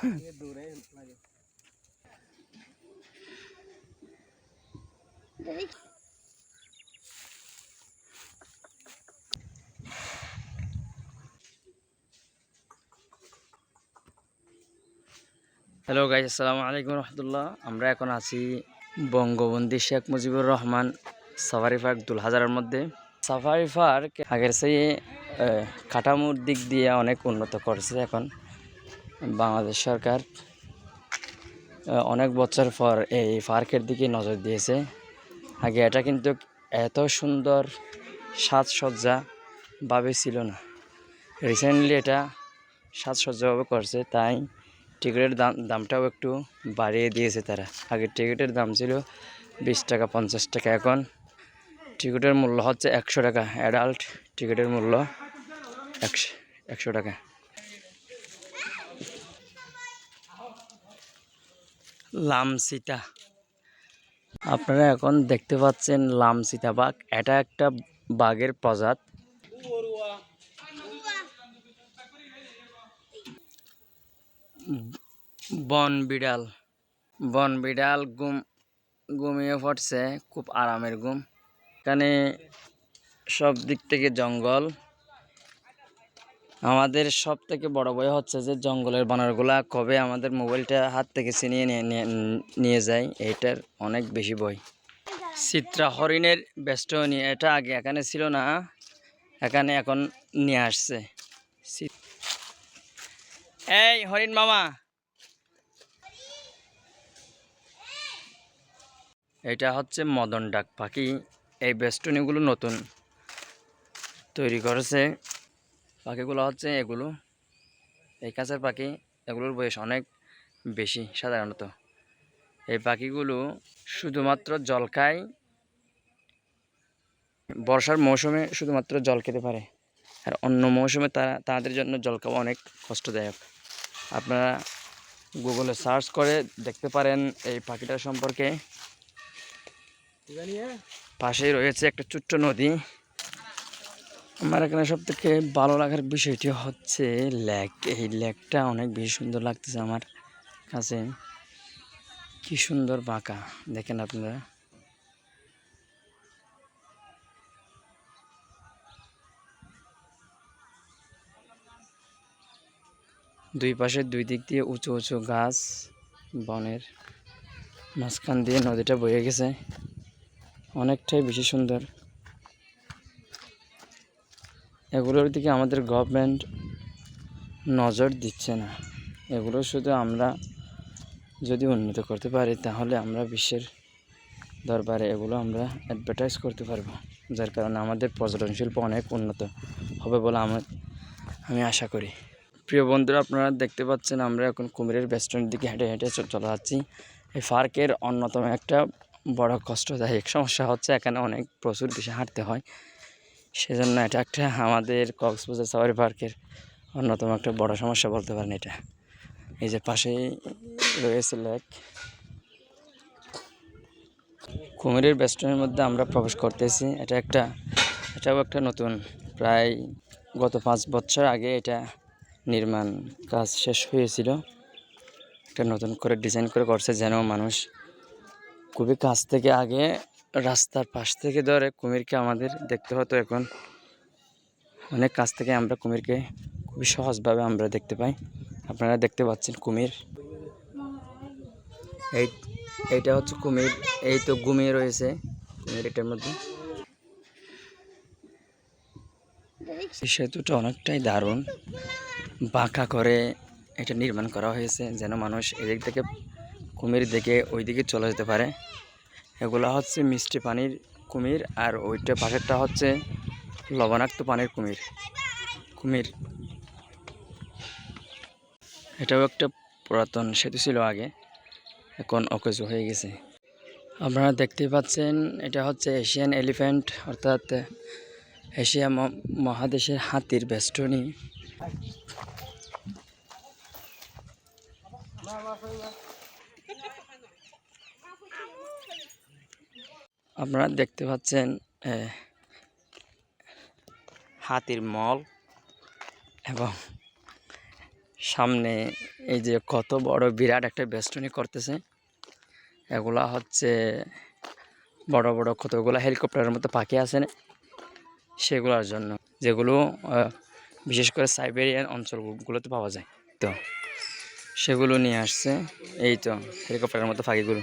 Hello guys আসসালামু আলাইকুম রহমতুল্লাহ আমরা এখন আছি বঙ্গবন্ধু শেখ মুজিবুর রহমান সাফারি পার্ক দুলহাজারের মধ্যে। সাফারি পার্ক আগের সেই কাঠামোর দিক দিয়ে অনেক উন্নত করেছে এখন। বাংলাদেশ সরকার অনেক বছর পর এই পার্কের দিকে নজর দিয়েছে। আগে এটা কিন্তু এত সুন্দর সাজসজ্জা ভাবে ছিল না। রিসেন্টলি এটা সাজসজ্জাভাবে করছে, তাই টিকিটের দাম, দামটাও একটু বাড়িয়ে দিয়েছে তারা। আগে টিকিটের দাম ছিল বিশ টাকা, পঞ্চাশ টাকা, এখন টিকিটের মূল্য হচ্ছে একশো টাকা অ্যাডাল্ট টিকিটের মূল্য একশো একশো টাকা। লামসিতা আপনারা এখন দেখতে পাচ্ছেন লামসিতা বাঘ। এটা একটা বাঘের প্রজাত। বন বিড়াল। বন বিড়াল ঘুম ঘুমিয়ে পড়ছে। খুব আরামের ঘুম। এখানে সব দিক থেকে জঙ্গল। আমাদের সব থেকে বড় ভয় হচ্ছে যে জঙ্গলের বানরগুলা কবে আমাদের মোবাইলটা হাত থেকে ছিনিয়ে নিয়ে যায় এইটার অনেক বেশি ভয়। চিত্রা হরিণের বেষ্টনী, এটা আগে এখানে ছিল না, এখানে এখন নিয়ে আসছে। এই হরিণ মামা! এটা হচ্ছে মদন ডাক পাখি, এই বেষ্টনীগুলো নতুন, তৈরি করেছে। পাখিগুলো হচ্ছে এগুলো। এই কাছের পাখি, এগুলোর বয়স অনেক বেশি সাধারণত। এই পাখিগুলো শুধুমাত্র জল খায়, বর্ষার মৌসুমে শুধুমাত্র জল খেতে পারে। আর অন্য মৌসুমে তারা তাদের জন্য জল খাওয়া অনেক কষ্টদায়ক। আপনারা গুগলে সার্চ করে দেখতে পারেন এই পাখিটার সম্পর্কে। পাশেই রয়েছে একটা ছোট্ট নদী। আমার এখানে সব থেকে ভালো লাগার বিষয়টি হচ্ছে লেক। এই লেকটা অনেক বেশি সুন্দর লাগতেছে আমার কাছে। কি সুন্দর বাঁকা, দেখেন আপনারা। দুই পাশে দুই দিক দিয়ে উঁচু উঁচু গাছ, বনের মাঝখান দিয়ে নদীটা বয়ে গেছে। অনেকটাই বেশি সুন্দর। এগুলোর দিকে আমাদের গভর্নমেন্ট নজর দিচ্ছে না। এগুলো শুধু আমরা যদি উন্নত করতে পারি, তাহলে আমরা বিশ্বের দরবারে এগুলো আমরা অ্যাডভার্টাইজ করতে পারব, যার কারণে আমাদের পর্যটন শিল্প অনেক উন্নত হবে বলে আমার আমি আশা করি। প্রিয় বন্ধুরা, আপনারা দেখতে পাচ্ছেন আমরা এখন কুমিরের বেস্টনের দিকে হেঁটে হেঁটে চলে যাচ্ছি। এই পার্কের অন্যতম একটা বড় কষ্টদায়ক সমস্যা হচ্ছে, এখানে অনেক প্রচুর বেশি হাঁটতে হয়। সেজন্য এটা একটা আমাদের কক্সবাজার সাফারি পার্কের অন্যতম একটা বড় সমস্যা বলতে পারেন এটা। এই যে পাশেই রয়েছে লেক। কুমিরের বেষ্টনের মধ্যে আমরা প্রবেশ করতেছি। এটা একটা, এটাও একটা নতুন। প্রায় গত পাঁচ বছর আগে এটা নির্মাণ কাজ শেষ হয়েছিল। একটা নতুন করে ডিজাইন করে করছে যেন মানুষ খুবই কাছ থেকে আগে রাস্তার পাশ থেকে ধরে কুমিরকে আমাদের দেখতে হতো এখন। অনেক কাছ থেকে আমরা কুমিরকে খুবই সহজভাবে আমরা দেখতে পাই। আপনারা দেখতে পাচ্ছেন কুমির। এই, এইটা হচ্ছে কুমির। এই তো ঘুমিয়ে রয়েছে কুমির এটার মধ্যে। সেতুটা অনেকটাই দারুণ। বাঁকা করে এটা নির্মাণ করা হয়েছে যেন মানুষ এদিক থেকে কুমির দেখে ওই দিকে চলে যেতে পারে। এগুলো হচ্ছে মিষ্টি পানির কুমির আর ওইটা পাশেরটা হচ্ছে লবণাক্ত পানির কুমির। কুমির। এটাও একটা পুরাতন সেতু ছিল আগে, এখন অকেজ হয়ে গেছে। আপনারা দেখতে পাচ্ছেন, এটা হচ্ছে এশিয়ান এলিফ্যান্ট, অর্থাৎ এশিয়া মহাদেশের হাতির বেষ্টনী। আপনারা দেখতে পাচ্ছেন হাতির মল এবং সামনে এই যে কত বড় বিরাট একটা বেষ্টনী করতেছে। এগুলা হচ্ছে বড় বড় কতগুলো হেলিকপ্টারের মতো পাখি আছে সেগুলোর জন্য, যেগুলো বিশেষ করে সাইবেরিয়ান অঞ্চলগুলোতে পাওয়া যায়। তো সেগুলো নিয়ে আসছে, এই তো হেলিকপ্টারের মতো পাখিগুলো।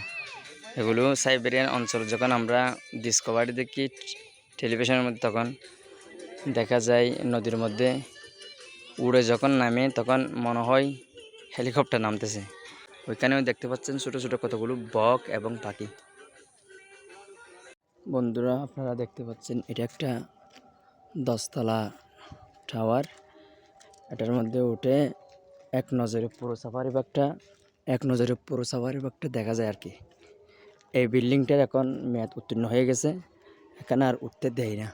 এগুলো সাইবেরিয়ান অঞ্চল, যখন আমরা ডিসকভারি দেখি টেলিভিশনের মধ্যে, তখন দেখা যায় নদীর মধ্যে উড়ে যখন নামে, তখন মনে হয় হেলিকপ্টার নামতেছে। ওইখানেও দেখতে পাচ্ছেন ছোট ছোট কতগুলো বক এবং পাখি। বন্ধুরা, আপনারা দেখতে পাচ্ছেন, এটা একটা দশতলা টাওয়ার এটার মধ্যে উঠে এক নজরে পুরো সাফারি বাগটা এক নজরে পুরো সাফারি বাগটা দেখা যায় আর কি। এই বিল্ডিংটার এখন মেয়াদ উত্তীর্ণ হয়ে গেছে, এখানে আর উঠতে দেয় না।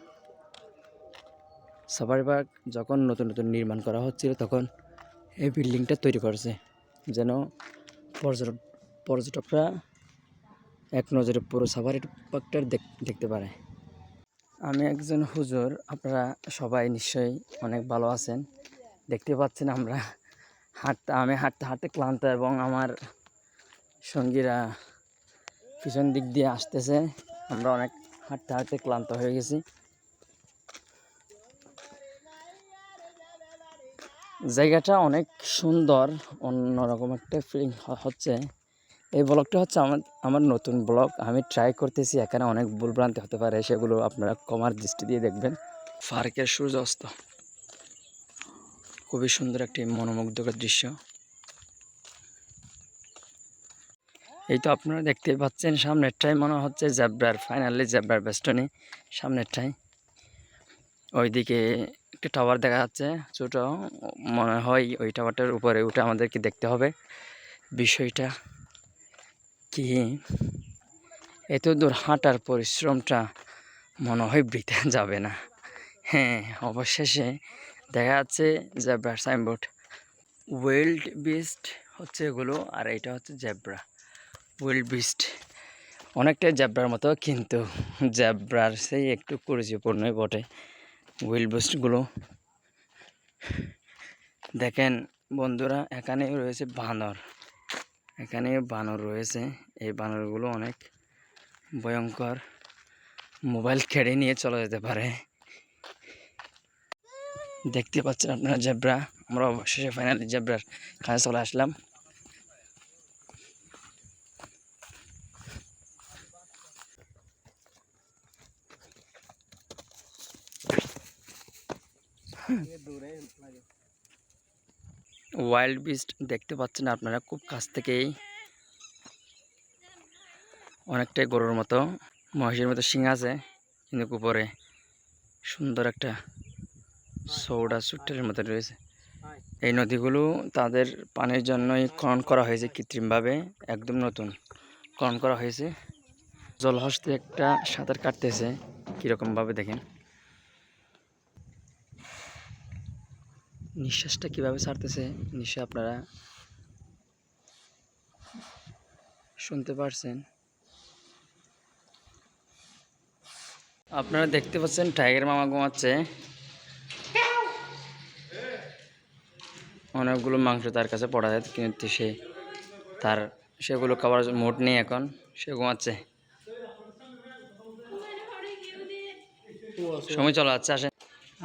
সাফারি পার্ক যখন নতুন নতুন নির্মাণ করা হচ্ছিল তখন এই বিল্ডিংটা তৈরি করেছে, যেন পর্যটক পর্যটকরা এক নজরে পুরো সাফারি পার্কটা দেখ- দেখতে পারে। আমি একজন হুজুর, আপনারা সবাই নিশ্চয়ই অনেক ভালো আছেন। দেখতে পাচ্ছেন আমরা হাঁটতে, আমি হাঁটতে হাঁটতে ক্লান্ত এবং আমার সঙ্গীরা পিছন দিক দিয়ে আসতেছে। আমরা অনেক হাঁটতে হাঁটতে ক্লান্ত হয়ে গেছি। জায়গাটা অনেক সুন্দর, অন্যরকম একটা ফিলিং হচ্ছে। এই ব্লগটা হচ্ছে আমার আমার নতুন ব্লগ আমি ট্রাই করতেছি, এখানে অনেক ভুলভ্রান্তি হতে পারে, সেগুলো আপনারা কমার দৃষ্টি দিয়ে দেখবেন। পার্কের সূর্যাস্ত। খুবই সুন্দর একটি মনোমুগ্ধকর দৃশ্য। এই তো আপনারা দেখতেই পাচ্ছেন, সামনেরটাই মনে হচ্ছে জ্যাব্রার ফাইনালি জ্যাব্রার বেস্টনি সামনেরটাই। ওইদিকে একটা টাওয়ার দেখা যাচ্ছে, ছোটো, মনে হয় ওই টাওয়ারটার উপরে উঠে আমাদেরকে দেখতে হবে বিষয়টা কি। এত দূর হাঁটার পরিশ্রমটা মনে হয় বৃথা যাবে না। হ্যাঁ অবশেষে দেখা যাচ্ছে জ্যাব্রার সাইনবোর্ড ওয়েল্ড বিস্ট হচ্ছে এগুলো, আর এটা হচ্ছে জ্যাব্রা ওয়েল্ড বিস্ট। অনেকটাই জ্যাব্রার মতো, কিন্তু জ্যাব্রার সেই একটু পরিচয়পূর্ণই বটে। উইল বুস্টগুলো। দেখেন বন্ধুরা এখানে রয়েছে বানর। এখানে বানর রয়েছে। এই বানরগুলো অনেক ভয়ঙ্কর। মোবাইল খেড়ে নিয়ে চলে যেতে পারে। দেখতে পাচ্ছেন আপনারা জেব্রা? আমরা অবশেষে ফাইনালি জেব্রার কাছে চলে আসলাম। ওয়াইল্ড বিস্ট দেখতে পাচ্ছেন আপনারা খুব কাছ থেকেই। অনেকটাই গরুর মতো। মহিষের মতো শিং আছে, কিন্তু উপরে সুন্দর একটা সৌডা সুট্টের মতো রয়েছে। এই নদীগুলো তাদের পানির জন্যই খনন করা হয়েছে কৃত্রিমভাবে, একদম নতুন খনন করা হয়েছে। জলহস্তি একটা সাঁতার কাটতেছে, কীরকমভাবে দেখেন। নিঃশ্বাসটা কীভাবে ছাড়তেছে নিশ্চয় আপনারা শুনতে পারছেন। আপনারা দেখতে পাচ্ছেন টাইগার মামা ঘুমাচ্ছে। অনেকগুলো মাংস তার কাছে পড়া যায়, কিন্তু সে তার সেগুলো খাবার মোট নেই এখন, সে ঘুমাচ্ছে। সময় চলে যাচ্ছে আসে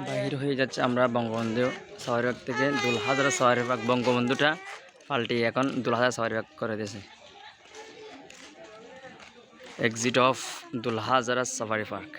বাহির হয়ে যাচ্ছে আমরা বঙ্গবন্ধু সাওয়ারিবাগ থেকে দুলহাজারা সাওয়ারিবাগ বঙ্গবন্ধুটা পাল্টিয়ে এখন দুলহাজারা সাওয়ারিবাগ করে দিয়েছে। Exit of Dulhazara safari park